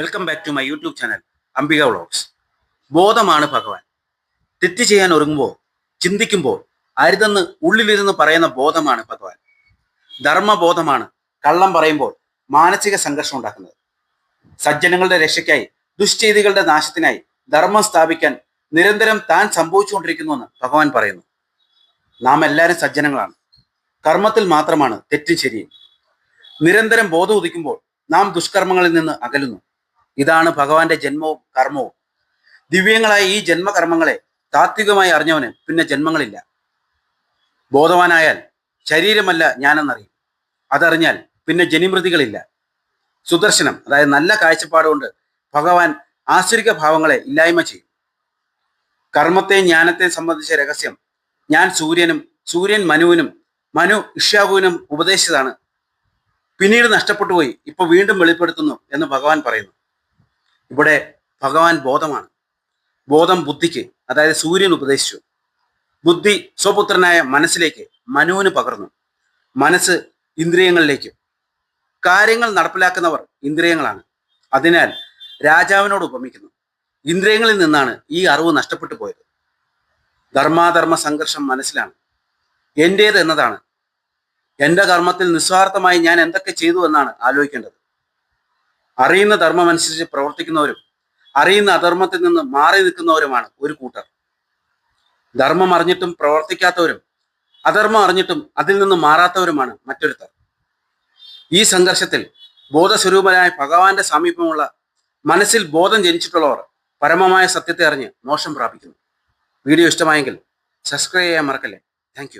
Welcome back to my YouTube channel Ambika vlogs ബോധമാണ് ഭഗവാൻ. തെറ്റ് ചെയ്യാൻ ഒരുങ്ങുമ്പോൾ ചിന്തിക്കുമ്പോൾ അരുതെന്ന് ഉള്ളിലിരുന്ന് പറയുന്ന ബോധമാണ് ഭഗവാൻ. ധർമ്മബോധമാണ് കള്ളം പറയുമ്പോൾ മാനസിക സംഘർഷം ഉണ്ടാക്കുന്നത്. സജ്ജനങ്ങളുടെ രക്ഷയ്ക്കായി ദുശ്ചേതികളുടെ നാശത്തിനായി ധർമ്മം സ്ഥാപിക്കാൻ നിരന്തരം താൻ സംഭവിച്ചുകൊണ്ടിരിക്കുന്നുവെന്ന് ഭഗവാൻ പറയുന്നു. നാം എല്ലാവരും സജ്ജനങ്ങളാണ്. കർമ്മത്തിൽ മാത്രമാണ് തെറ്റും ശരിയും. നിരന്തരം ബോധം ഉദിക്കുമ്പോൾ നാം ദുഷ്കർമ്മങ്ങളിൽ നിന്ന് അകലുന്നു. ഇതാണ് ഭഗവാന്റെ ജന്മവും കർമ്മവും. ദിവ്യങ്ങളായ ഈ ജന്മകർമ്മങ്ങളെ താത്വികമായി അറിഞ്ഞവന് പിന്നെ ജന്മങ്ങളില്ല. ബോധവാനായാൽ ശരീരമല്ല ഞാനെന്നറിയും. അതറിഞ്ഞാൽ പിന്നെ ജനിമൃതികളില്ല. സുദർശനം അതായത് നല്ല കാഴ്ചപ്പാടുകൊണ്ട് ഭഗവാൻ ആശ്രിക ഭാവങ്ങളെ ഇല്ലായ്മ ചെയ്യും. കർമ്മത്തെ ജ്ഞാനത്തെ സംബന്ധിച്ച രഹസ്യം. ഞാൻ സൂര്യനും സൂര്യൻ മനുവിനും മനു ഇഷ്യാവുവിനും ഉപദേശിച്ചതാണ്. പിന്നീട് നഷ്ടപ്പെട്ടു പോയി ഇപ്പൊ വീണ്ടും വെളിപ്പെടുത്തുന്നു എന്ന് ഭഗവാൻ പറയുന്നു. ഇവിടെ ഭഗവാൻ ബോധമാണ്. ബോധം ബുദ്ധിക്ക് അതായത് സൂര്യൻ ഉപദേശിച്ചു. ബുദ്ധി സ്വപുത്രനായ മനസ്സിലേക്ക് മനുവിന് പകർന്നു. മനസ്സ് ഇന്ദ്രിയങ്ങളിലേക്ക്. കാര്യങ്ങൾ നടപ്പിലാക്കുന്നവർ ഇന്ദ്രിയങ്ങളാണ്. അതിനാൽ രാജാവിനോട് ഉപമിക്കുന്നു. ഇന്ദ്രിയങ്ങളിൽ നിന്നാണ് ഈ അറിവ് നഷ്ടപ്പെട്ടു പോയത്. ധർമാധർമ്മ സംഘർഷം മനസ്സിലാണ്. എന്റേത് എന്നതാണ്. എന്റെ കർമ്മത്തിൽ നിസ്വാർത്ഥമായി ഞാൻ എന്തൊക്കെ ചെയ്തു എന്നാണ് ആലോചിക്കേണ്ടത്. അറിയുന്ന ധർമ്മം അനുസരിച്ച് പ്രവർത്തിക്കുന്നവരും അറിയുന്ന അധർമ്മത്തിൽ നിന്ന് മാറി നിൽക്കുന്നവരുമാണ് ഒരു കൂട്ടർ. ധർമ്മം അറിഞ്ഞിട്ടും പ്രവർത്തിക്കാത്തവരും അധർമ്മം അറിഞ്ഞിട്ടും അതിൽ നിന്ന് മാറാത്തവരുമാണ് മറ്റൊരുത്തർ. ഈ സംഘർഷത്തിൽ ബോധസ്വരൂപനായ ഭഗവാന്റെ സമീപമുള്ള മനസ്സിൽ ബോധം ജനിച്ചിട്ടുള്ളവർ പരമമായ സത്യത്തെ അറിഞ്ഞ് മോശം പ്രാപിക്കുന്നു. വീഡിയോ ഇഷ്ടമായെങ്കിൽ സബ്സ്ക്രൈബ് ചെയ്യാൻ മറക്കല്ലേ. താങ്ക്